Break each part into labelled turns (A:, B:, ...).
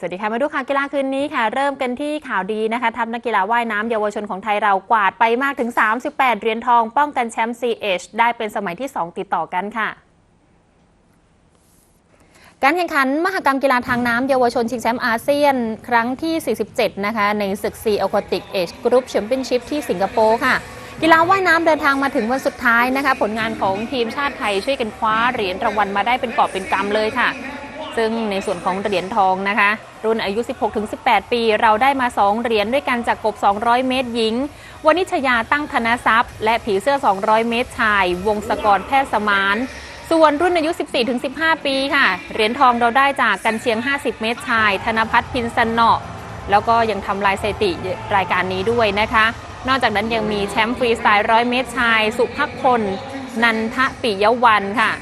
A: สวัสดีค่ะ มาดูข่าวกีฬาคืนนี้ค่ะ เริ่มกันที่ข่าวดีนะคะทัพนักกีฬาว่ายน้ำเยาวชนของไทยเรากวาดไปมากถึง 38 เหรียญทองป้องกันแชมป์ CH ได้เป็นสมัยที่ 2 ติดต่อกันค่ะการแข่งขันมหกรรมกีฬาทางน้ำเยาวชนชิงแชมป์อาเซียน ครั้งที่ 47 นะคะ ในศึก Sea Aquatic Age Group Championship ที่สิงคโปร์ค่ะ กีฬาว่ายน้ำเดินทางมาถึงวันสุดท้ายนะคะ ผลงานของทีมชาติไทยช่วยกันคว้าเหรียญรางวัลมาได้เป็นกอบเป็นกำเลยค่ะ ซึ่งในส่วนของเหรียญทองนะคะ รุ่นอายุ 16-18 ปี เราได้มา 2 เหรียญด้วยกันจากกบ 200 เมตรหญิงวนิชยาตั้งธนทรัพย์ และผีเสื้อ 200 เมตรชาย วงศกรแพทย์สมาน ส่วนรุ่นอายุ 14-15 ปีค่ะ เหรียญทองเราได้จากกันเชียง 50 เมตรชาย ธนพัฒน์พินสนอแล้วก็ยังทำลายสถิติรายการนี้ด้วยนะคะ นอกจากนั้นยังมีแชมป์ฟรีสไตล์100เมตรชาย สุภพล นันทปิยวันค่ะ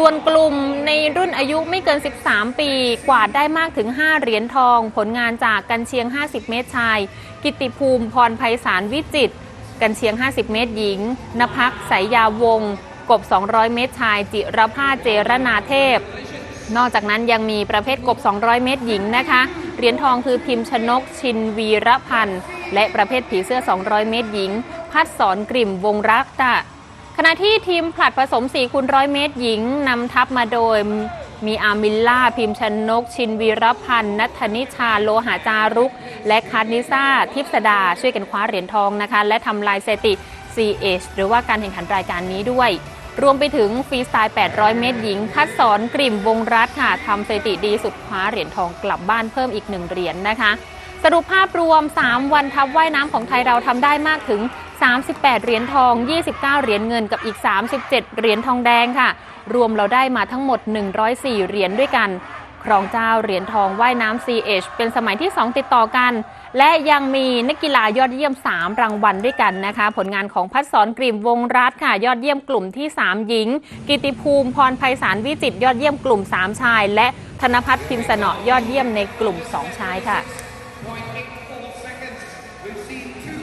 A: ส่วนกลุ่มในรุ่นอายุไม่เกิน 13 ปี กวาดได้มากถึง 5 เหรียญทอง ผลงานจากกันเชียง 50 เมตรชาย กิตติภูมิพรไพศาลวิจิตรกันเชียง 50 เมตรหญิง นภักสายยาวง กบ 200 เมตรชาย จิรภาเจรนาเทพ นอกจากนั้นยังมีประเภทกบ 200 เมตรหญิงนะคะ เหรียญทองคือพิมพ์ชนก ชินวีรพันธ์ และประเภทผีเสื้อ 200 เมตรหญิง พัดสอนกลิ่มวงรักค่ะ ขณะที่ทีมผลัดผสม4คูณร้อยเมตรหญิงนำทัพมาโดยมีอามิลล่า พิมพ์ชนก ชินวีรพันธ์นัทนิชา โลหาจารุก และคาร์นิซ่า ทิพสดา ช่วยกันคว้าเหรียญทองนะคะ และทำลายสถิติ CH หรือว่าการแข่งขันรายการนี้ด้วย รวมไปถึงฟรีสไตล์ 800 เมตรหญิงพัดสอนกลิ่มวงรัฐค่ะทำสถิติดีสุดคว้าเหรียญทองกลับบ้านเพิ่มอีกหนึ่งเหรียญนะคะ สรุปภาพรวม 3 วันทัพว่ายน้ำของไทยเราทำได้มากถึง 38 เหรียญทอง 29 เหรียญเงินกับอีก 37 เหรียญทองแดงค่ะ รวมเราได้มาทั้งหมด 104 เหรียญด้วยกันครองเจ้าเหรียญทองว่ายน้ำ CH เป็นสมัยที่ 2 ติดต่อกัน และยังมีนักกีฬายอดเยี่ยม 3 รางวัลด้วยกันนะคะ ผลงานของพัฒสอนกลิ่มวงรัฐค่ะ ยอดเยี่ยมกลุ่มที่ 3 หญิง กิติภูมิ พรไพศาลวิจิตยอดเยี่ยมกลุ่ม 3 ชาย และธนพัฒน์พิมพ์สนอยอดเยี่ยมในกลุ่ม 2 ชายค่ะ 2.84 seconds. We've seen two